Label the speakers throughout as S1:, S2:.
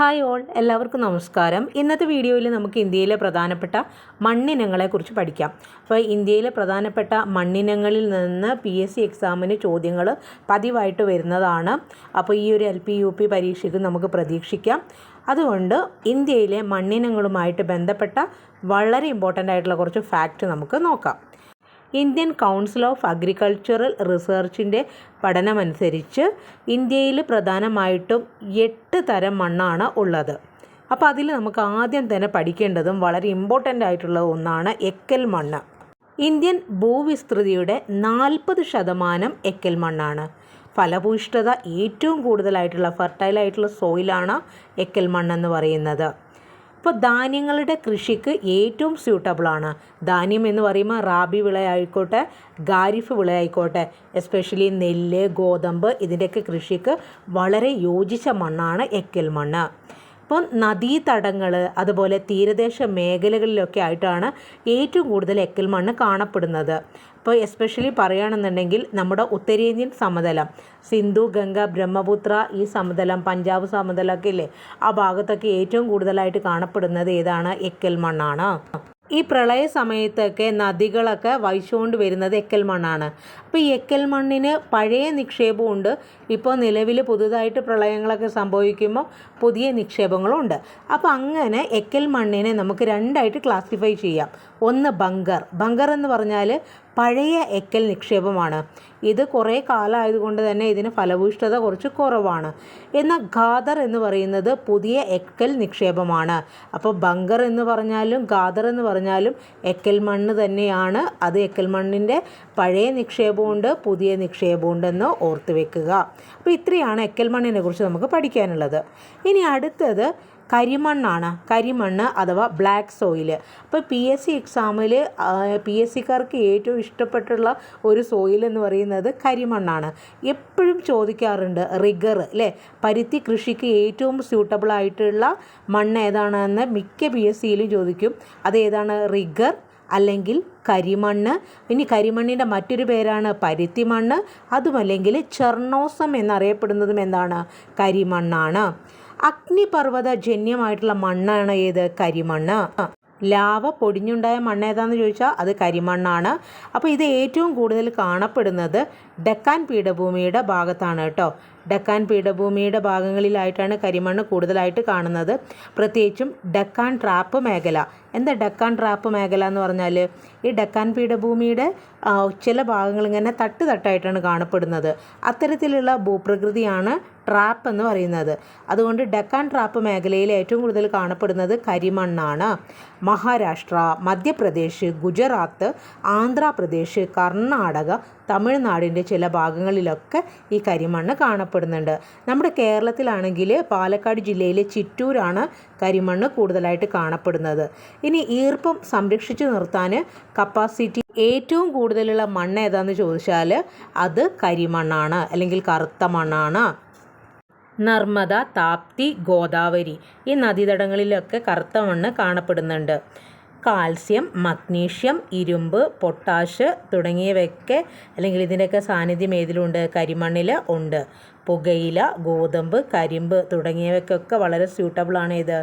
S1: Hi all എല്ലാവർക്കും നമസ്കാരം. ഇന്നത്തെ വീഡിയോയിൽ നമുക്ക് ഇന്ത്യയിലെ പ്രധാനപ്പെട്ട മണ്ണിനങ്ങളെക്കുറിച്ച് പഠിക്കാം. അപ്പോൾ ഇന്ത്യയിലെ പ്രധാനപ്പെട്ട മണ്ണിനങ്ങളിൽ നിന്ന് പി എസ് സി എക്സാമിന് ചോദ്യങ്ങൾ പതിവായിട്ട് വരുന്നതാണ്. അപ്പോൾ ഈ ഒരു എൽ പി യു പി പരീക്ഷയ്ക്ക് നമുക്ക് പ്രതീക്ഷിക്കാം. അതുകൊണ്ട് ഇന്ത്യയിലെ മണ്ണിനങ്ങളുമായിട്ട് ബന്ധപ്പെട്ട വളരെ ഇമ്പോർട്ടന്റ് ആയിട്ടുള്ള കുറച്ച് ഫാക്റ്റ് നമുക്ക് നോക്കാം. ഇന്ത്യൻ കൗൺസിൽ ഓഫ് അഗ്രികൾച്ചറൽ റിസർച്ചിന്റെ പഠനമനുസരിച്ച് ഇന്ത്യയിൽ പ്രധാനമായിട്ടും എട്ട് തരം മണ്ണാണ് ഉള്ളത്. അപ്പോൾ അതിൽ നമുക്ക് ആദ്യം തന്നെ പഠിക്കേണ്ടതും വളരെ ഇമ്പോർട്ടന്റ് ആയിട്ടുള്ള ഒന്നാണ് എക്കൽ മണ്ണ്. ഇന്ത്യൻ ഭൂവിസ്തൃതിയുടെ നാൽപ്പത് ശതമാനം എക്കൽ മണ്ണാണ്. ഫലഭൂയിഷ്ഠത ഏറ്റവും കൂടുതലായിട്ടുള്ള ഫെർട്ടൈലായിട്ടുള്ള സോയിലാണ് എക്കൽ മണ്ണെന്ന് പറയുന്നത്. ഇപ്പോൾ ധാന്യങ്ങളുടെ കൃഷിക്ക് ഏറ്റവും സ്യൂട്ടബിളാണ് ധാന്യം എന്ന് പറയുമ്പോൾ റാബി വിളയായിക്കോട്ടെ ഖാരിഫ് വിളയായിക്കോട്ടെ എസ്പെഷ്യലി നെല്ല് ഗോതമ്പ് ഇതിന്റെയൊക്കെ കൃഷിക്ക് വളരെ യോജിച്ച മണ്ണാണ് എക്കൽ മണ്ണ്. ഇപ്പോൾ നദീതടങ്ങൾ അതുപോലെ തീരദേശ മേഖലകളിലൊക്കെ ആയിട്ടാണ് ഏറ്റവും കൂടുതൽ എക്കൽ മണ്ണ് കാണപ്പെടുന്നത്. ഇപ്പോൾ എസ്പെഷ്യലി പറയുകയാണെന്നുണ്ടെങ്കിൽ നമ്മുടെ ഉത്തരേന്ത്യൻ സമതലം സിന്ധു ഗംഗ ബ്രഹ്മപുത്ര ഈ സമതലം പഞ്ചാബ് സമതലമൊക്കെ ഇല്ലേ? ആ ഭാഗത്തൊക്കെ ഏറ്റവും കൂടുതലായിട്ട് കാണപ്പെടുന്നത് ഏതാണ്? എക്കൽ മണ്ണാണ്. ഈ പ്രളയ സമയത്തൊക്കെ നദികളൊക്കെ വഹിച്ചുകൊണ്ട് വരുന്നത് എക്കൽ മണ്ണാണ്. അപ്പോൾ ഈ എക്കൽ മണ്ണിന് പഴയ നിക്ഷേപമുണ്ട്. ഇപ്പോൾ നിലവിൽ പുതുതായിട്ട് പ്രളയങ്ങളൊക്കെ സംഭവിക്കുമ്പോൾ പുതിയ നിക്ഷേപങ്ങളുണ്ട്. അപ്പോൾ അങ്ങനെ എക്കൽ മണ്ണിനെ നമുക്ക് രണ്ടായിട്ട് ക്ലാസിഫൈ ചെയ്യാം. ഒന്ന് ബങ്കർ. ബങ്കർ എന്ന് പറഞ്ഞാൽ പഴയ എക്കൽ നിക്ഷേപമാണ്. ഇത് കുറേ കാലമായതുകൊണ്ട് തന്നെ ഇതിന് ഫലഭൂയിഷ്ഠത കുറച്ച് കുറവാണ്. എന്നാൽ ഖാദർ എന്ന് പറയുന്നത് പുതിയ എക്കൽ നിക്ഷേപമാണ്. അപ്പോൾ ബങ്കർ എന്ന് പറഞ്ഞാലും ഖാദർ എന്ന് പറഞ്ഞാലും എക്കൽ മണ്ണ് തന്നെയാണ്. അത് എക്കൽ മണ്ണിന്റെ പഴയ നിക്ഷേപമുണ്ട് പുതിയ നിക്ഷേപമുണ്ടെന്ന് ഓർത്ത് വെക്കുക. അപ്പോൾ ഇത്രയാണ് എക്കൽ മണ്ണിനെ കുറിച്ച് നമുക്ക് പഠിക്കാനുള്ളത്. ഇനി അടുത്തത് കരിമണ്ണാണ്. കരിമണ്ണ് അഥവാ ബ്ലാക്ക് സോയിൽ അപ്പോൾ പി എസ് സി എക്സാമിൽ പി എസ് സിക്കാർക്ക് ഏറ്റവും ഇഷ്ടപ്പെട്ടുള്ള ഒരു സോയിൽ എന്ന് പറയുന്നത് കരിമണ്ണാണ്. എപ്പോഴും ചോദിക്കാറുണ്ട് റിഗർ അല്ലേ പരുത്തി കൃഷിക്ക് ഏറ്റവും സ്യൂട്ടബിൾ ആയിട്ടുള്ള മണ്ണ് ഏതാണെന്ന് മിക്ക പി എസ് സിയിലും ചോദിക്കും. അതേതാണ് റിഗർ അല്ലെങ്കിൽ കരിമണ്ണ്. ഇനി കരിമണ്ണിന്റെ മറ്റൊരു പേരാണ് പരുത്തി മണ്ണ്. അതുമല്ലെങ്കിൽ ചെർണോസം എന്നറിയപ്പെടുന്നതും എന്താണ്? കരിമണ്ണാണ്. അഗ്നിപർവത ജന്യമായിട്ടുള്ള മണ്ണാണ് ഏത്? കരിമണ്ണ്. ലാവ പൊടിഞ്ഞുണ്ടായ മണ്ണ് ഏതാണെന്ന് ചോദിച്ചാൽ അത് കരിമണ്ണാണ്. അപ്പോൾ ഇത് ഏറ്റവും കൂടുതൽ കാണപ്പെടുന്നത് ഡെക്കാൻ പീഠഭൂമിയുടെ ഭാഗത്താണ് കേട്ടോ. ഡെക്കാൻ പീഠഭൂമിയുടെ ഭാഗങ്ങളിലായിട്ടാണ് കരിമണ്ണ് കൂടുതലായിട്ട് കാണുന്നത്. പ്രത്യേകിച്ചും ഡെക്കാൻ ട്രാപ്പ് മേഖല. എന്താ ഡെക്കാൻ ട്രാപ്പ് മേഖല എന്ന് പറഞ്ഞാൽ ഈ ഡെക്കാൻ പീഠഭൂമിയുടെ ചില ഭാഗങ്ങൾ ഇങ്ങനെ തട്ട് തട്ടായിട്ടാണ് കാണപ്പെടുന്നത്. അത്തരത്തിലുള്ള ഭൂപ്രകൃതിയാണ് ട്രാപ്പ് എന്ന് പറയുന്നത്. അതുകൊണ്ട് ഡെക്കാൻ ട്രാപ്പ് മേഖലയിൽ ഏറ്റവും കൂടുതൽ കാണപ്പെടുന്നത് കരിമണ്ണാണ്. മഹാരാഷ്ട്ര മധ്യപ്രദേശ് ഗുജറാത്ത് ആന്ധ്രാപ്രദേശ് കർണാടക തമിഴ്നാടിന്റെ ചില ഭാഗങ്ങളിലൊക്കെ ഈ കരിമണ്ണ് കാണപ്പെടുന്നുണ്ട്. നമ്മുടെ കേരളത്തിലാണെങ്കിൽ പാലക്കാട് ജില്ലയിലെ ചിറ്റൂരാണ് കരിമണ്ണ് കൂടുതലായിട്ട് കാണപ്പെടുന്നത്. ഇനി ഈർപ്പം സംരക്ഷിച്ചു നിർത്താൻ കപ്പാസിറ്റി ഏറ്റവും കൂടുതലുള്ള മണ്ണ് ഏതാണെന്ന് ചോദിച്ചാൽ അത് കരിമണ്ണാണ് അല്ലെങ്കിൽ കറുത്ത മണ്ണാണ്. നർമ്മദ താപ്തി ഗോദാവരി ഈ നദീതടങ്ങളിലൊക്കെ കറുത്ത മണ്ണ് കാണപ്പെടുന്നുണ്ട്. കാൽസ്യം മഗ്നീഷ്യം ഇരുമ്പ് പൊട്ടാഷ് തുടങ്ങിയവയൊക്കെ അല്ലെങ്കിൽ ഇതിന്റെയൊക്കെ സാന്നിധ്യം ഏതിലുണ്ട്? കരിമണ്ണിൽ ഉണ്ട്. പുകയില ഗോതമ്പ് കരിമ്പ് തുടങ്ങിയവയ്ക്കൊക്കെ വളരെ സ്യൂട്ടബിളാണ് ഇത്.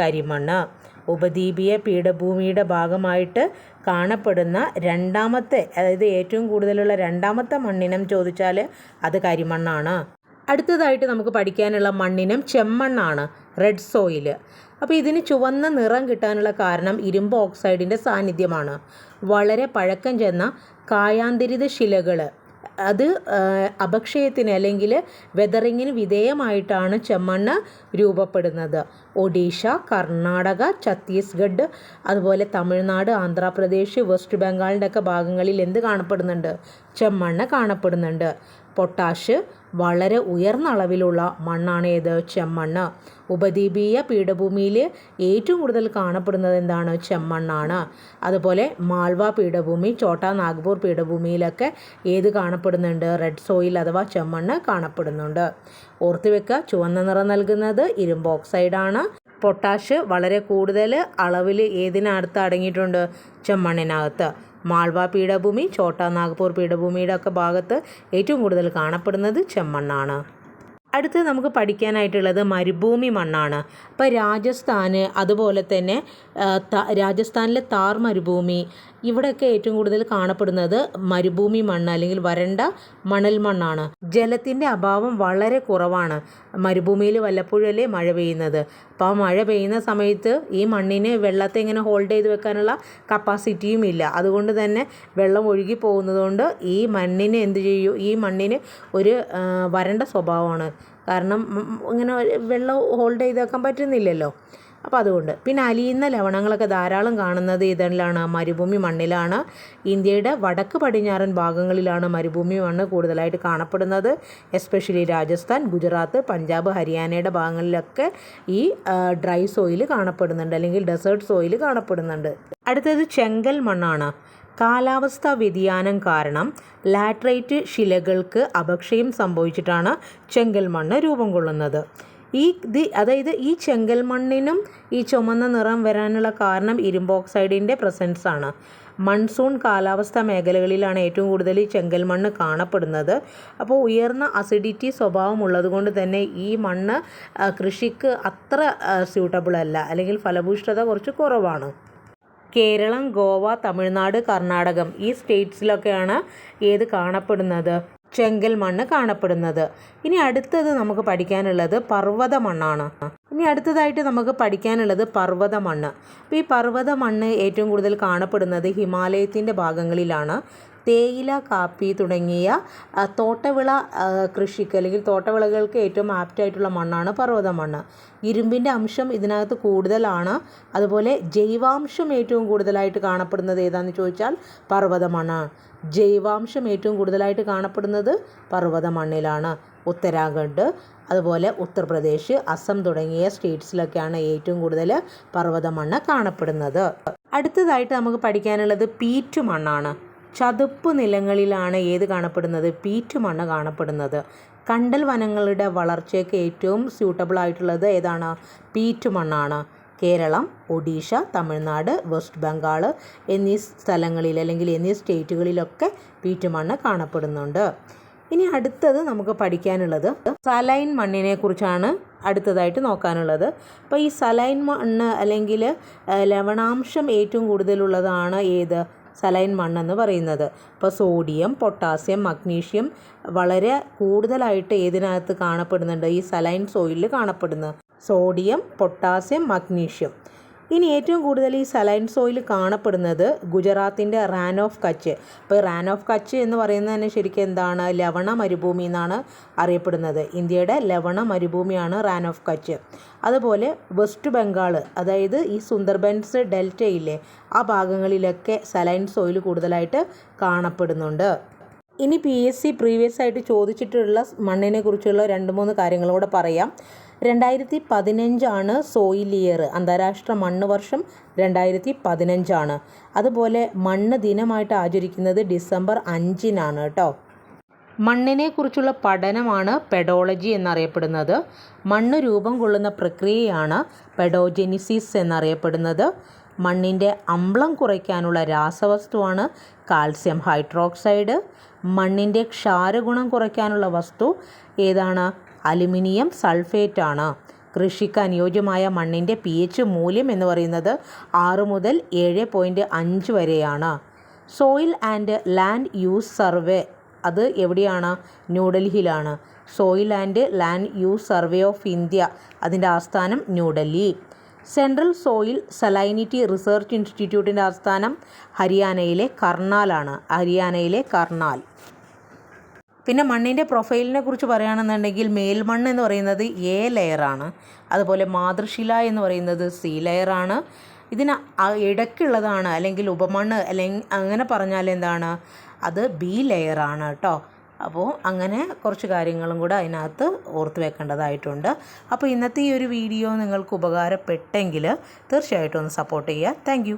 S1: കരിമണ്ണ്. ഉപദ്വീപീയ പീഠഭൂമിയുടെ ഭാഗമായിട്ട് കാണപ്പെടുന്ന രണ്ടാമത്തെ അതായത് ഏറ്റവും കൂടുതലുള്ള രണ്ടാമത്തെ മണ്ണിനം ചോദിച്ചാൽ അത് കരിമണ്ണാണ്. അടുത്തതായിട്ട് നമുക്ക് പഠിക്കാനുള്ള മണ്ണിനം ചെമ്മണ്ണാണ്. റെഡ് സോയിൽ അപ്പോൾ ഇതിന് ചുവന്ന നിറം കിട്ടാനുള്ള കാരണം ഇരുമ്പ് ഓക്സൈഡിന്റെ സാന്നിധ്യമാണ്. വളരെ പഴക്കം ചെന്ന കായാന്തരിത ശിലകൾ. അത് അപക്ഷയത്തിന് അല്ലെങ്കിൽ വെതറിങ്ങിന് വിധേയമായിട്ടാണ് ചെമ്മണ്ണ് രൂപപ്പെടുന്നത്. ഒഡീഷ കർണാടക ഛത്തീസ്ഗഡ് അതുപോലെ തമിഴ്നാട് ആന്ധ്രാപ്രദേശ് വെസ്റ്റ് ബംഗാളിന്റെ ഒക്കെ ഭാഗങ്ങളിൽ എന്ത് കാണപ്പെടുന്നുണ്ട്? ചെമ്മണ്ണ് കാണപ്പെടുന്നുണ്ട്. പൊട്ടാഷ് വളരെ ഉയർന്ന അളവിലുള്ള മണ്ണാണ് ഏത്? ചെമ്മണ്ണ്. ഉപദ്വീപീയ പീഠഭൂമിയിൽ ഏറ്റവും കൂടുതൽ കാണപ്പെടുന്നത് എന്താണ്? ചെമ്മണ്ണാണ്. അതുപോലെ മാൾവ പീഠഭൂമി ചോട്ടാ നാഗ്പൂർ പീഠഭൂമിയിലൊക്കെ ഏത് കാണപ്പെടുന്നുണ്ട്? റെഡ് സോയിൽ അഥവാ ചെമ്മണ്ണ് കാണപ്പെടുന്നുണ്ട്. ഓർത്തുവെക്കുക ചുവന്ന നിറം നൽകുന്നത് ഇരുമ്പ് ഓക്സൈഡാണ്. പൊട്ടാഷ് വളരെ കൂടുതൽ അളവിൽ ഏതിനകത്ത് അടങ്ങിയിട്ടുണ്ട്? ചെമ്മണ്ണിനകത്ത്. മാൾവ പീഠഭൂമി ഛോട്ടാ നാഗ്പൂർ പീഠഭൂമിയുടെ ഒക്കെ ഭാഗത്ത് ഏറ്റവും കൂടുതൽ കാണപ്പെടുന്നത് ചെമ്മണ്ണാണ്. അടുത്ത് നമുക്ക് പഠിക്കാനായിട്ടുള്ളത് മരുഭൂമി മണ്ണാണ്. അപ്പോൾ രാജസ്ഥാന് അതുപോലെ തന്നെ രാജസ്ഥാനിലെ താർ മരുഭൂമി ഇവിടെയൊക്കെ ഏറ്റവും കൂടുതൽ കാണപ്പെടുന്നത് മരുഭൂമി മണ്ണ് അല്ലെങ്കിൽ വരണ്ട മണൽ മണ്ണാണ്. ജലത്തിന്റെ അഭാവം വളരെ കുറവാണ് മരുഭൂമിയിൽ വല്ലപ്പോഴല്ലേ മഴ പെയ്യുന്നത്. അപ്പോൾ മഴ പെയ്യുന്ന സമയത്ത് ഈ മണ്ണിന് വെള്ളത്തെ ഇങ്ങനെ ഹോൾഡ് ചെയ്ത് വെക്കാനുള്ള കപ്പാസിറ്റിയും ഇല്ല. അതുകൊണ്ട് തന്നെ വെള്ളം ഒഴുകി പോകുന്നതുകൊണ്ട് ഈ മണ്ണിന് എന്ത് ചെയ്യും ഈ മണ്ണിന് ഒരു വരണ്ട സ്വഭാവമാണ്. കാരണം ഇങ്ങനെ വെള്ളം ഹോൾഡ് ചെയ്ത് വെക്കാൻ പറ്റുന്നില്ലല്ലോ. അപ്പോൾ അതുകൊണ്ട്. പിന്നെ അലിയുന്ന ലവണങ്ങളൊക്കെ ധാരാളം കാണുന്നത് ഇതിലാണ് മരുഭൂമി മണ്ണിലാണ്. ഇന്ത്യയുടെ വടക്ക് പടിഞ്ഞാറൻ ഭാഗങ്ങളിലാണ് മരുഭൂമി മണ്ണ് കൂടുതലായിട്ട് കാണപ്പെടുന്നത്. എസ്പെഷ്യലി രാജസ്ഥാൻ ഗുജറാത്ത് പഞ്ചാബ് ഹരിയാനയുടെ ഭാഗങ്ങളിലൊക്കെ ഈ ഡ്രൈ സോയിൽ കാണപ്പെടുന്നുണ്ട്. അല്ലെങ്കിൽ ഡെസേർട്ട് സോയിൽ കാണപ്പെടുന്നുണ്ട്. അടുത്തത് ചെങ്കൽ മണ്ണാണ്. കാലാവസ്ഥാ വ്യതിയാനം കാരണം ലാറ്ററൈറ്റ് ശിലകൾക്ക് അപക്ഷയം സംഭവിച്ചിട്ടാണ് ചെങ്കൽ മണ്ണ് രൂപം കൊള്ളുന്നത്. ഈ ഇത് അതായത് ഈ ചെങ്കൽ മണ്ണിനും ഈ ചുമന്ന നിറം വരാനുള്ള കാരണം ഇരുമ്പ് ഓക്സൈഡിന്റെ പ്രസൻസ് ആണ്. മൺസൂൺ കാലാവസ്ഥ മേഖലകളിലാണ് ഏറ്റവും കൂടുതൽ ഈ ചെങ്കൽ മണ്ണ് കാണപ്പെടുന്നത്. അപ്പോൾ ഉയർന്ന അസിഡിറ്റി സ്വഭാവം ഉള്ളതുകൊണ്ട് തന്നെ ഈ മണ്ണ് കൃഷിക്ക് അത്ര സ്യൂട്ടബിൾ അല്ല. അല്ലെങ്കിൽ ഫലഭൂഷ്ഠത കുറച്ച് കുറവാണ്. കേരളം ഗോവ തമിഴ്നാട് കർണാടകം ഈ സ്റ്റേറ്റ്സിലൊക്കെയാണ് ഏത് കാണപ്പെടുന്നത്? ചെങ്കൽ മണ്ണ് കാണപ്പെടുന്നത്. ഇനി അടുത്തത് നമുക്ക് പഠിക്കാനുള്ളത് പർവത മണ്ണാണ്. ഇനി അടുത്തതായിട്ട് നമുക്ക് പഠിക്കാനുള്ളത് പർവത മണ്ണ്. അപ്പോൾ ഈ പർവത മണ്ണ് ഏറ്റവും കൂടുതൽ കാണപ്പെടുന്നത് ഹിമാലയത്തിന്റെ ഭാഗങ്ങളിലാണ്. തേയില കാപ്പി തുടങ്ങിയ തോട്ടവിള കൃഷിക്ക് അല്ലെങ്കിൽ തോട്ടവിളകൾക്ക് ഏറ്റവും ആപ്റ്റായിട്ടുള്ള മണ്ണാണ് പർവത മണ്ണ്. ഇരുമ്പിന്റെ അംശം ഇതിനകത്ത് കൂടുതലാണ്. അതുപോലെ ജൈവാംശം ഏറ്റവും കൂടുതലായിട്ട് കാണപ്പെടുന്നത് ഏതാണെന്ന് ചോദിച്ചാൽ പർവത മണ്ണാണ്. ജൈവാംശം ഏറ്റവും കൂടുതലായിട്ട് കാണപ്പെടുന്നത് പർവത മണ്ണിലാണ് ഉത്തരാഖണ്ഡ് അതുപോലെ ഉത്തർപ്രദേശ് അസം തുടങ്ങിയ സ്റ്റേറ്റ്സിലൊക്കെയാണ് ഏറ്റവും കൂടുതൽ പർവത മണ്ണ് കാണപ്പെടുന്നത്. അടുത്തതായിട്ട് നമുക്ക് പഠിക്കാനുള്ളത് പീറ്റ് മണ്ണാണ് ചതുപ്പ് നിലങ്ങളിലാണ് ഏത് കാണപ്പെടുന്നത്? പീറ്റ് മണ്ണ് കാണപ്പെടുന്നത്. കണ്ടൽ വനങ്ങളുടെ വളർച്ചയ്ക്ക് ഏറ്റവും സ്യൂട്ടബിൾ ആയിട്ടുള്ളത് ഏതാണ്? പീറ്റ് മണ്ണാണ് കേരളം ഒഡീഷ തമിഴ്നാട് വെസ്റ്റ് ബംഗാൾ എന്നീ സ്ഥലങ്ങളിൽ അല്ലെങ്കിൽ എന്നീ സ്റ്റേറ്റുകളിലൊക്കെ പീറ്റുമണ്ണ് കാണപ്പെടുന്നുണ്ട്. ഇനി അടുത്തത് നമുക്ക് പഠിക്കാനുള്ളത് സലൈൻ മണ്ണിനെ കുറിച്ചാണ് അടുത്തതായിട്ട് നോക്കാനുള്ളത്. അപ്പോൾ ഈ സലൈൻ മണ്ണ് അല്ലെങ്കിൽ ലവണാംശം ഏറ്റവും കൂടുതലുള്ളതാണ് ഏത്? സലൈൻ മണ്ണെന്ന് പറയുന്നത്. ഇപ്പോൾ സോഡിയം പൊട്ടാസ്യം മഗ്നീഷ്യം വളരെ കൂടുതലായിട്ട് ഏതിനകത്ത് കാണപ്പെടുന്നുണ്ട്? ഈ സലൈൻ സോയിലിൽ കാണപ്പെടുന്നു. Sodium potassium magnesium. ഇനി ഏറ്റവും കൂടുതൽ ഈ സലൈൻ സോയിൽ കാണപ്പെടുന്നത് ഗുജറാത്തിന്റെ റാൻ ഓഫ് കച്ച്. അപ്പോൾ റാൻ ഓഫ് കച്ച് എന്ന് പറയുന്നത് തന്നെ ശരിക്കും എന്താണ്? ലവണ മരുഭൂമി എന്നാണ് അറിയപ്പെടുന്നത്. ഇന്ത്യയുടെ ലവണ മരുഭൂമിയാണ് റാൻ ഓഫ് കച്ച്. അതുപോലെ വെസ്റ്റ് ബംഗാൾ അതായത് ഈ സുന്ദർബൻസ് ഡെൽറ്റയിലെ ആ ഭാഗങ്ങളിലൊക്കെ സലൈൻ സോയിൽ കൂടുതലായിട്ട് കാണപ്പെടുന്നുണ്ട്. ഇനി പി എസ് സി പ്രീവിയസ് ആയിട്ട് ചോദിച്ചിട്ടുള്ള മണ്ണിനെ കുറിച്ചുള്ള രണ്ട് മൂന്ന് കാര്യങ്ങളൂടെ പറയാം. രണ്ടായിരത്തി പതിനഞ്ചാണ് സോയിൽ ഇയർ അന്താരാഷ്ട്ര മണ്ണ് വർഷം രണ്ടായിരത്തി പതിനഞ്ചാണ് അതുപോലെ മണ്ണ് ദിനമായിട്ട് ആചരിക്കുന്നത് ഡിസംബർ അഞ്ചിനാണ് കേട്ടോ മണ്ണിനെ കുറിച്ചുള്ള പഠനമാണ് പെഡോളജി എന്നറിയപ്പെടുന്നത്. മണ്ണ് രൂപം കൊള്ളുന്ന പ്രക്രിയയാണ് പെഡോജെനിസിസ് എന്നറിയപ്പെടുന്നത്. മണ്ണിന്റെ അമ്ലം കുറയ്ക്കാനുള്ള രാസവസ്തുവാണ് കാൽസ്യം ഹൈഡ്രോക്സൈഡ്. മണ്ണിന്റെ ക്ഷാരഗുണം കുറയ്ക്കാനുള്ള വസ്തു ഏതാണ്? അലുമിനിയം സൾഫേറ്റാണ്. കൃഷിക്ക് അനുയോജ്യമായ മണ്ണിന്റെ പി എച്ച് മൂല്യം എന്ന് പറയുന്നത് ആറ് മുതൽ ഏഴ് പോയിന്റ് അഞ്ച് വരെയാണ്. Soil and land use survey അത് എവിടെയാണ്? ന്യൂഡൽഹിയിലാണ് soil and land use survey of India അതിന്റെ ആസ്ഥാനം New Delhi central soil salinity research ഇൻസ്റ്റിറ്റ്യൂട്ടിന്റെ ആസ്ഥാനം ഹരിയാനയിലെ കർണാലാണ്. ഹരിയാനയിലെ കർണാൽ. പിന്നെ മണ്ണിന്റെ പ്രൊഫൈലിനെ കുറിച്ച് പറയുകയാണെന്നുണ്ടെങ്കിൽ മേൽമണ്ണ് എന്ന് പറയുന്നത് എ ലെയറാണ്. അതുപോലെ മാതൃശില എന്ന് പറയുന്നത് സി ലെയറാണ്. ഇതിന് ഇടയ്ക്കുള്ളതാണ് അല്ലെങ്കിൽ ഉപമണ്ണ് അല്ലെങ്കിൽ അങ്ങനെ പറഞ്ഞാൽ എന്താണ്? അത് ബി ലെയറാണ് കേട്ടോ. അപ്പോൾ അങ്ങനെ കുറച്ച് കാര്യങ്ങളും കൂടെ അതിനകത്ത് ഓർത്ത് വെക്കേണ്ടതായിട്ടുണ്ട്. അപ്പോൾ ഇന്നത്തെ ഈ ഒരു വീഡിയോ നിങ്ങൾക്ക് ഉപകാരപ്പെട്ടെങ്കിൽ തീർച്ചയായിട്ടും ഒന്ന് സപ്പോർട്ട് ചെയ്യുക. താങ്ക്